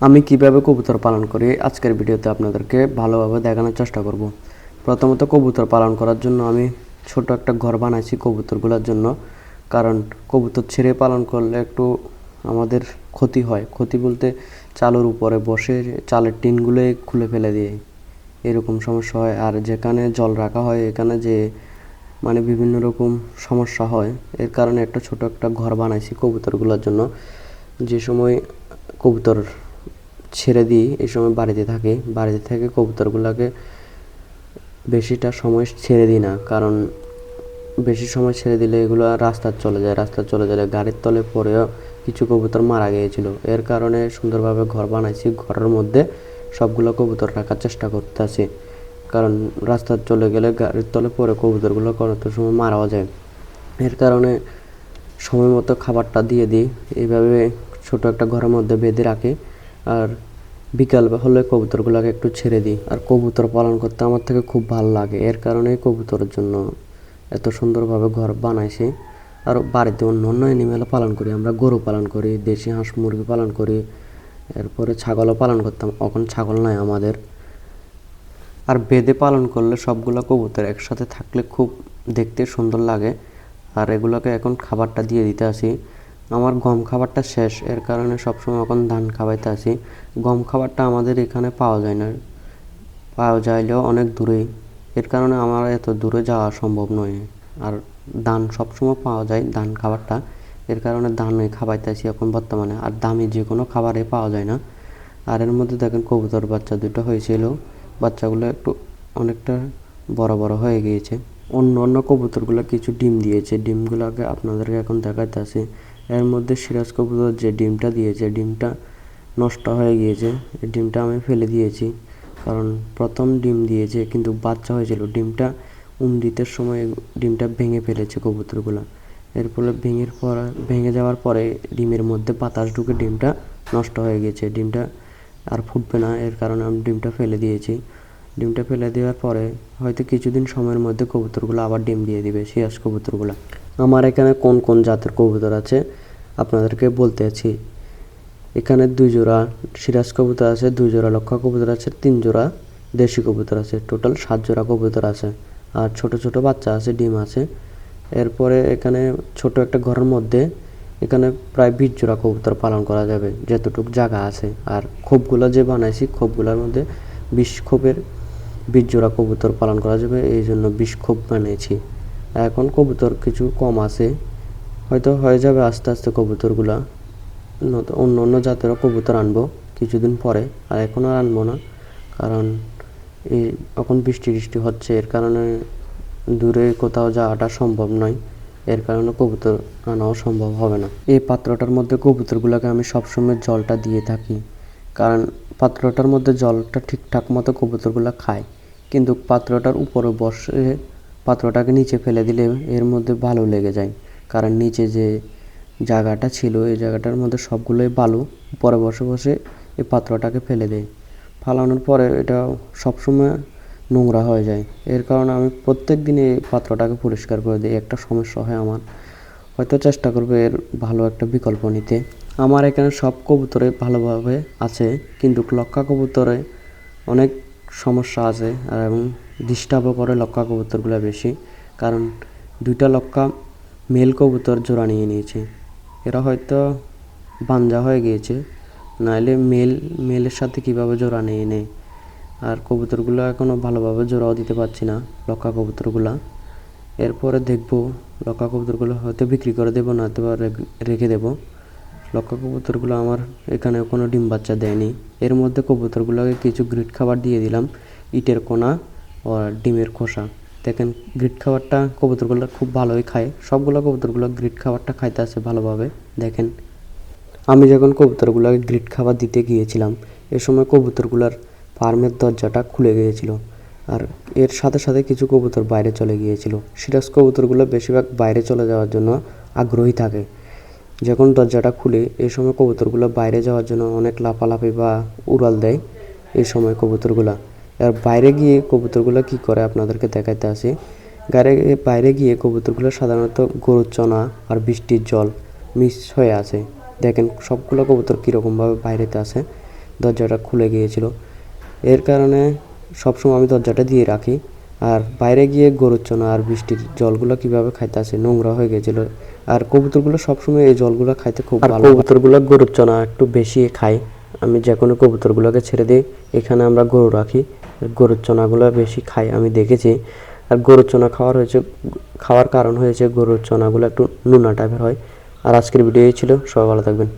আমি কীভাবে কবুতর পালন করি, আজকের ভিডিওতে আপনাদেরকে ভালোভাবে দেখানোর চেষ্টা করব। প্রথমত কবুতর পালন করার জন্য আমি ছোট একটা ঘর বানাইছি কবুতরগুলোর জন্য। কারণ কবুতর ছেড়ে পালন করলে একটু আমাদের ক্ষতি হয়। ক্ষতি বলতে চালের উপরে বসে চালের টিনগুলো খুলে ফেলে দিয়ে এরকম সমস্যা হয়। আর যেখানে জল রাখা হয়, এখানে যে মানে বিভিন্ন রকম সমস্যা হয়, এর কারণে একটা ছোট একটা ঘর বানাইছি কবুতরগুলোর জন্য। যে সময় কবুতর ছেড়ে দিই এই সময় বাড়িতে থাকে। বাড়িতে থেকে কবুতরগুলোকে বেশিটা সময় ছেড়ে দিই না, কারণ বেশি সময় ছেড়ে দিলে এগুলো রাস্তার চলে যায়। রাস্তার চলে গেলে গাড়ির তলে পড়েও কিছু কবুতর মারা গিয়েছিল। এর কারণে সুন্দরভাবে ঘর বানাইছি। ঘরের মধ্যে সবগুলো কবুতর রাখার চেষ্টা করতেছি। কারণ রাস্তার চলে গেলে গাড়ির তলে পড়ে কবুতরগুলো কত সময় মারাও যায়। এর কারণে সময় মতো খাবারটা দিয়ে দিই। এইভাবে ছোট একটা ঘরের মধ্যে বেঁধে রাখি। আর বিকাল হলে কবুতরগুলোকে একটু ছেড়ে দিই। আর কবুতর পালন করতে আমার থেকে খুব ভালো লাগে। এর কারণে কবুতরের জন্য এত সুন্দরভাবে ঘর বানাইছি আর বাড়িতে অন্য অন্য অ্যানিমেল পালন করি। আমরা গরু পালন করি, দেশি হাঁস মুরগি পালন করি, এরপরে ছাগলও পালন করতাম। এখন ছাগল নাই আমাদের। আর বেদে পালন করলে সবগুলো কবুতর একসাথে থাকলে খুব দেখতে সুন্দর লাগে। আর এগুলোকে এখন খাবারটা দিয়ে দিতে আসি। আমার গম খাবারটা শেষ। এর কারণে সবসময় এখন ধান খাওয়াইতে আসি। গম খাবারটা আমাদের এখানে পাওয়া যায় না। পাওয়া যাইলেও অনেক দূরেই। এর কারণে আমার এত দূরে যাওয়া সম্ভব নয়। আর ধান সবসময় পাওয়া যায়, ধান খাবারটা। এর কারণে ধানই খাওয়াইতে আসি এখন বর্তমানে। আর দামি যে কোনো খাবারে পাওয়া যায় না। আর এর মধ্যে দেখেন কবুতর বাচ্চা দুটো হয়েছিল। বাচ্চাগুলো একটু অনেকটা বড় বড় হয়ে গিয়েছে। অন্য অন্য কবুতরগুলো কিছু ডিম দিয়েছে। ডিমগুলোকে আপনাদেরকে এখন দেখাইতে আসি। এর মধ্যে সিরাজ কবুতর যে ডিমটা দিয়েছে, ডিমটা নষ্ট হয়ে গিয়েছে। ডিমটা আমি ফেলে দিয়েছি, কারণ প্রথম ডিম দিয়েছে, কিন্তু বাচ্চা হয়েছিল। ডিমটা উমরিতের সময় ডিমটা ভেঙে ফেলেছে কবুতরগুলো। এর ফলে ভেঙে পর ভেঙে যাওয়ার পরে ডিমের মধ্যে বাতাস ঢুকে ডিমটা নষ্ট হয়ে গেছে ডিমটা আর ফুটবে না, এর কারণে আমি ডিমটা ফেলে দিয়েছি। ডিমটা ফেলে দেওয়ার পরে হয়তো কিছুদিন সময়ের মধ্যে কবুতরগুলো আবার ডিম দিয়ে দিবে সিয়াস কবুতরগুলো। আমার এখানে কোন কোন জাতের কবুতর আছে আপনাদেরকে বলতে আছি। এখানে দুই জোড়া সিরাজ কবুতর আছে, দুই জোড়া লক্ষা কবুতর আছে, তিন জোড়া দেশি কবুতর আছে। টোটাল সাত জোড়া কবুতর আছে আর ছোট ছোট বাচ্চা আছে, ডিম আছে। এরপরে এখানে ছোট একটা ঘরের মধ্যে এখানে প্রায় বিশ জোড়া কবুতর পালন করা যাবে, যতটুকু জায়গা আছে। আর খোপগুলো যে বানাইছি, খোপগুলোর মধ্যে বিশ খোপের বিশ জোড়া কবুতর পালন করা যাবে, এই জন্য বিশ খোপ বানিয়েছি। এখন কবুতর কিছু কম আছে। হয়তো হয়ে যাবে আস্তে আস্তে কবুতরগুলা। অন্য অন্য জাতেরও কবুতর আনব কিছুদিন পরে, আর এখন আর আনব না। কারণ এই এখন বৃষ্টি টিষ্টি হচ্ছে, এর কারণে দূরে কোথাও যাওয়াটা সম্ভব নয়। এর কারণে কবুতর আনাও সম্ভব হবে না। এই পাত্রটার মধ্যে কবুতরগুলোকে আমি সবসময় জলটা দিয়ে থাকি। কারণ পাত্রটার মধ্যে জলটা ঠিকঠাক মতো কবুতরগুলো খায়। কিন্তু পাত্রটার উপরে বসে পাত্রটাকে নিচে ফেলে দিলে এর মধ্যে ভালো লেগে যায়। কারণ নিচে যে জায়গাটা ছিল, এই জায়গাটার মধ্যে সবগুলোই বালু। উপরে বসে বসে এই পাত্রটাকে ফেলে দেয়। ফালানোর পরে এটা সবসময় নোংরা হয়ে যায়। এর কারণে আমি প্রত্যেক দিন এই পাত্রটাকে পরিষ্কার করে দিই। একটা সমস্যা হয় আমার। হয়তো চেষ্টা করব এর ভালো একটা বিকল্প নিতে। আমার এখানে সব কবুতরে ভালোভাবে আছে, কিন্তু লক্ষা কবুতরে অনেক সমস্যা আছে, এবং ডিস্টার্বও করে লক্কা কবুতরগুলো বেশি, কারণ দুইটা লক্কা মেল কবুতর জোড়া নিয়ে নিয়েছে। এরা হয়তো বাঞ্জা হয়ে গিয়েছে, নাহলে মেল, মেলের সাথে কীভাবে জোড়া নিয়ে নেয়? আর কবুতরগুলো এখনও ভালোভাবে জোড়াও দিতে পারছি না লক্ষা কবুতরগুলা। এরপরে দেখব লক্ষা কবুতরগুলো হয়তো বিক্রি করে দেবো না তো রেখে দেবো। লক্ষা কবুতরগুলো আমার এখানে কোনো ডিম বাচ্চা দেয়নি। এর মধ্যে কবুতরগুলোকে কিছু গ্রিট খাবার দিয়ে দিলাম, ইটের কোনা আর ডিমের খোসা। দেখেন, গ্রিট খাবারটা কবুতরগুলো খুব ভালোই খায়। সবগুলো কবুতরগুলো গ্রিট খাবারটা খাইতে আসে ভালোভাবে। দেখেন, আমি যখন কবুতরগুলোকে গ্রিট খাবার দিতে গিয়েছিলাম, এ সময় কবুতরগুলোর ফার্মের দরজাটা খুলে গিয়েছিল। আর এর সাথে সাথে কিছু কবুতর বাইরে চলে গিয়েছিল। সিরাজ কবুতরগুলো বেশিরভাগ বাইরে চলে যাওয়ার জন্য আগ্রহী থাকে। যখন দরজাটা খুলে এই সময় কবুতরগুলো বাইরে যাওয়ার জন্য অনেক লাফালাফি বা উড়াল দেয় এই সময় কবুতরগুলো। আর বাইরে গিয়ে কবুতরগুলো কি করে আপনাদেরকে দেখাইতে আসি? গাড়ি বাইরে গিয়ে কবুতরগুলো সাধারণত গরুর চনা আর বৃষ্টির জল মিক্স হয়ে আছে। দেখেন সবগুলো কবুতর কীরকমভাবে বাইরেতে আছে। দরজাটা খুলে গিয়েছিল। এর কারণে সবসময় আমি দরজাটা দিয়ে রাখি। আর বাইরে গিয়ে গরুর চনা আর বৃষ্টির জলগুলো কীভাবে খাইতে আসে নোংরা হয়ে গেছিল আর কবুতরগুলো সবসময় এই জলগুলো খাইতে খুব ভালো কবুতরগুলো গরুর চনা একটু বেশি খায়। আমি যে কোনো কবুতরগুলোকে ছেড়ে দিই। এখানে আমরা গরু রাখি। গরুর চনাগুলো বেশি খাই। আমি দেখেছি, আর গরুর চনা খাওয়ার হয়েছে, খাওয়ার কারণ হয়েছে গরুর চনাগুলো একটু নুনা টাইপের হয়। আর আজকের ভিডিও ছিল। সবাই ভালো থাকবেন।